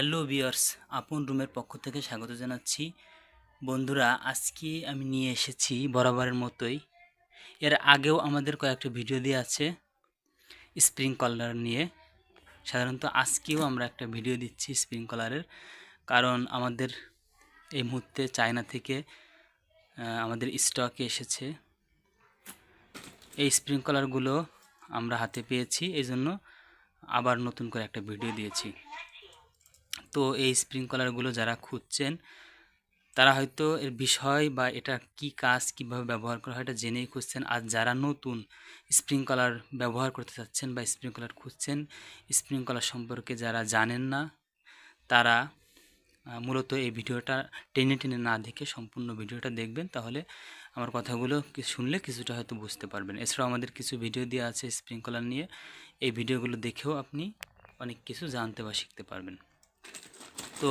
Hello বিয়ার্স আপন রুমের পক্ষ থেকে স্বাগত জানাচ্ছি। বন্ধুরা, আজকে আমি নিয়ে এসেছি বরাবরের মতোই। এর আগেও আমাদের কয়েকটা ভিডিও দিয়ে আছে স্প্রিংকলার নিয়ে। সাধারণত আজকেও আমরা একটা ভিডিও দিচ্ছি স্প্রিংকলারের কারণ আমাদের এই মুহূর্তে চায়না থেকে আমাদের স্টকে এসেছে। এই স্প্রিংকলারগুলো আমরা হাতে পেয়েছি এই জন্য আবার নতুন করে একটা ভিডিও দিয়েছি। তো এই স্প্রিংকলারগুলো যারা খুঁজছেন, তারা হয়তো এর বিষয় বা এটা কি কাজ কীভাবে ব্যবহার করা হয় এটা জেনেই খুঁজছেন। আর যারা নতুন স্প্রিংকলার ব্যবহার করতে চাচ্ছেন বা স্প্রিংকলার খুঁজছেন স্প্রিংকলার সম্পর্কে যারা জানেন না, তারা মূলত এই ভিডিওটা টেনে টেনে না দেখে সম্পূর্ণ ভিডিওটা দেখবেন। তাহলে আমার কথাগুলো শুনলে কিছুটা হয়তো বুঝতে পারবেন। এছাড়াও আমাদের কিছু ভিডিও দেওয়া আছে স্প্রিংকলার নিয়ে। এই ভিডিওগুলো দেখেও আপনি অনেক কিছু জানতে বা শিখতে পারবেন। তো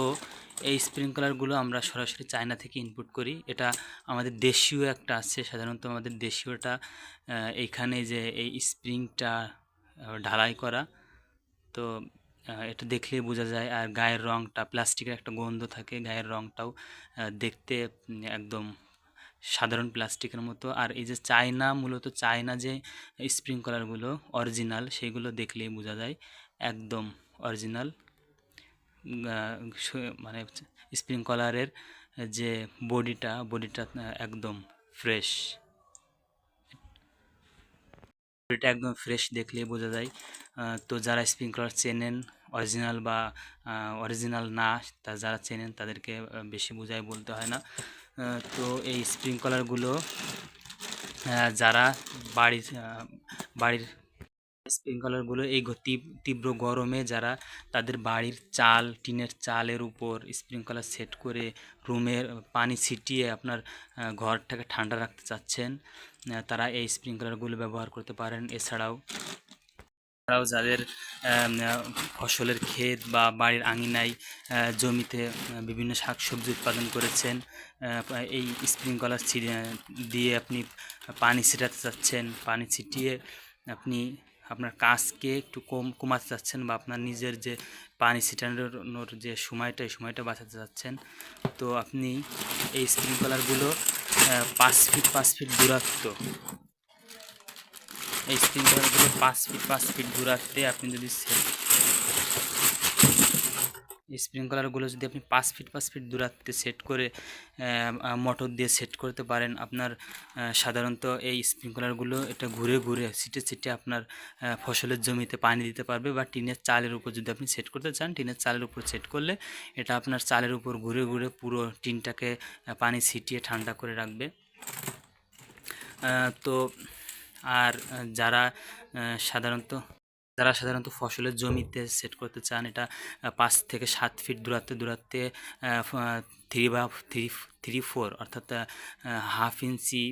এই স্প্রিংকলারগুলো আমরা সরাসরি চায়না থেকে ইনপুট করি। এটা আমাদের দেশীয় একটা আছে, সাধারণত আমাদের দেশীয়টা এইখানে যে এই স্প্রিংটা ঢালাই করা। তো এটা দেখলেই বোঝা যায়। আর গায়ের রঙটা প্লাস্টিকের একটা গন্ধ থাকে গায়ের রঙটাও দেখতে একদম সাধারণ প্লাস্টিকের মতো। আর এই যে চায়না, মূলত চায়না যে স্প্রিংকলারগুলো অরিজিনাল, সেগুলো দেখলেই বোঝা যায়। একদম অরিজিনাল। মানে স্প্রিংকলারের যে বডিটা বডিটা একদম ফ্রেশ। বডিটা একদম ফ্রেশ দেখলেই বোঝা যায়। তো যারা স্প্রিংকলার চেনেন, অরিজিনাল বা অরিজিনাল না, তা যারা চেনেন তাদেরকে বেশি বোঝায় বলতে হয় না। তো এই স্প্রিংকলারগুলো যারা বাড়ির বাড়ির স্প্রিংকলারগুলো এই তীব্র গরমে যারা তাদের বাড়ির চাল, টিনের চালের উপর স্প্রিংকলার সেট করে রুমের পানি ছিটিয়ে আপনার ঘরটাকে ঠান্ডা রাখতে চাচ্ছেন তারা এই স্প্রিংকলারগুলো ব্যবহার করতে পারেন। এছাড়াও এছাড়াও যাদের ফসলের ক্ষেত বা বাড়ির আঙিনায় জমিতে বিভিন্ন শাকসবজি উৎপাদন করেছেন এই স্প্রিংকলার দিয়ে আপনি পানি ছিটাতে চাচ্ছেন। পানি ছিটিয়ে আপনি আপনার কাজকে একটু কম কমাতে চাচ্ছেন বা আপনার নিজের যে পানি ছিটানোর যে সময়টা, এই সময়টা বাঁচাতে চাচ্ছেন। তো আপনি এই স্প্রিংকলারগুলো পাঁচ ফিট পাঁচ ফিট দূরত্ব, এই স্প্রিংকলারগুলো পাঁচ ফিট পাঁচ ফিট দূরত্বে আপনি যদি স্প্রিংকলারগুলো যদি আপনি পাঁচ ফিট পাঁচ ফিট দূরত্বে সেট করে মোটর দিয়ে সেট করতে পারেন, আপনার সাধারণত এই স্প্রিংকলারগুলো এটা ঘুরে ঘুরে, ছিটে ছিটে আপনার ফসলের জমিতে পানি দিতে পারবে বা টিনের চালের উপর যদি আপনি সেট করতে চান, টিনের চালের উপর সেট করলে এটা আপনার চালের উপর ঘুরে ঘুরে পুরো টিনটাকে পানি ছিটিয়ে ঠান্ডা করে রাখবে। তো আর যারা সাধারণত যারা সাধারণত ফসলের জমিতে সেট করতে চান, এটা পাঁচ থেকে সাত ফিট দূরত্বে দূরত্বে থ্রি বা থ্রি থ্রি ফোর অর্থাৎ হাফ ইঞ্চি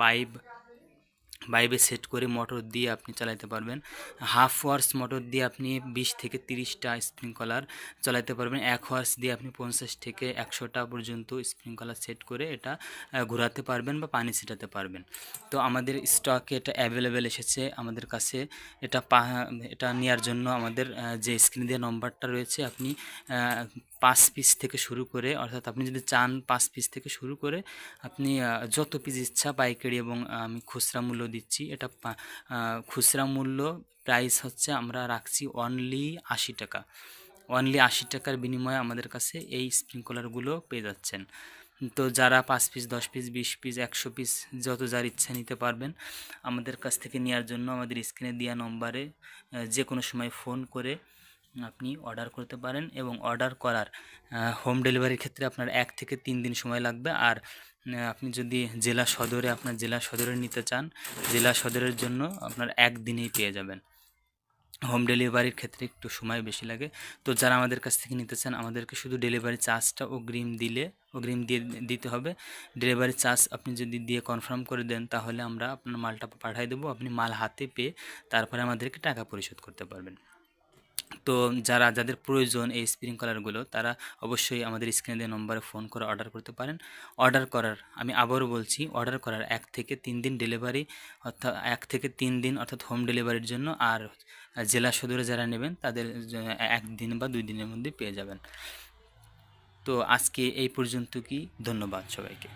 পাইপ বাইবে সেট করে মোটর দিয়ে আপনি চালাতে পারবেন। হাফ ওয়ার্স মোটর দিয়ে আপনি বিশ থেকে তিরিশটা স্প্রিংকলার চালাতে পারবেন। এক ওয়ার্স দিয়ে আপনি পঞ্চাশ থেকে একশোটা পর্যন্ত স্প্রিংকলার সেট করে এটা ঘোরাতে পারবেন বা পানি ছিটাতে পারবেন। তো আমাদের স্টকে এটা অ্যাভেলেবেল এসেছে আমাদের কাছে। এটা পা, এটা নেওয়ার জন্য আমাদের যে স্ক্রিন দিয়ে নম্বরটা রয়েছে, আপনি পাঁচ পিস থেকে শুরু করে, অর্থাৎ আপনি যদি চান পাঁচ পিস থেকে শুরু করে, আপনি যত পিস ইচ্ছা পাইকারি এবং আমি খুচরা মূল্য দিচ্ছি। এটা খুচরা মূল্য প্রাইস হচ্ছে আমরা রাখছি অনলি আশি টাকা। অনলি আশি টাকার বিনিময়ে আমাদের কাছে এই স্প্রিংকলারগুলো পেয়ে যাচ্ছেন। তো যারা পাঁচ পিস দশ পিস বিশ পিস একশো পিস যত যার ইচ্ছা নিতে পারবেন, আমাদের কাছ থেকে নেওয়ার জন্য আমাদের স্ক্রিনে দেওয়া নম্বরে যে কোনো সময় ফোন করে আপনি অর্ডার করতে পারেন এবং অর্ডার করার হোম ডেলিভারির ক্ষেত্রে আপনার এক থেকে তিন দিন সময় লাগবে। আর আপনি যদি জেলা সদরে, আপনার জেলা সদরে নিতে চান, জেলা সদরের জন্য আপনার একদিনেই পেয়ে যাবেন। হোম ডেলিভারির ক্ষেত্রে একটু সময় বেশি লাগে। তো যারা আমাদের কাছ থেকে নিতে চান, আমাদেরকে শুধু ডেলিভারি চার্জটা অগ্রিম দিলে, অগ্রিম দিয়ে দিতে হবে। ডেলিভারি চার্জ আপনি যদি দিয়ে কনফার্ম করে দেন, তাহলে আমরা আপনার মালটা পাঠিয়ে দেবো। আপনি মাল হাতে পেয়ে তারপরে আমাদেরকে টাকা পরিশোধ করতে পারবেন। তো যারা, যাদের প্রয়োজন এই স্প্রিংকলারগুলো, তারা অবশ্যই আমাদের স্ক্রিনে দেওয়া নম্বরে ফোন করে অর্ডার করতে পারেন। অর্ডার করার, আমি আবারও বলছি, অর্ডার করার এক থেকে তিন দিন ডেলিভারি অর্থাৎ এক থেকে তিন দিন অর্থাৎ হোম ডেলিভারির জন্য, আর জেলা সদরে যারা নেবেন, তাদের একদিন বা দুই দিনের মধ্যে পেয়ে যাবেন। তো আজকে এই পর্যন্ত কি, ধন্যবাদ সবাইকে।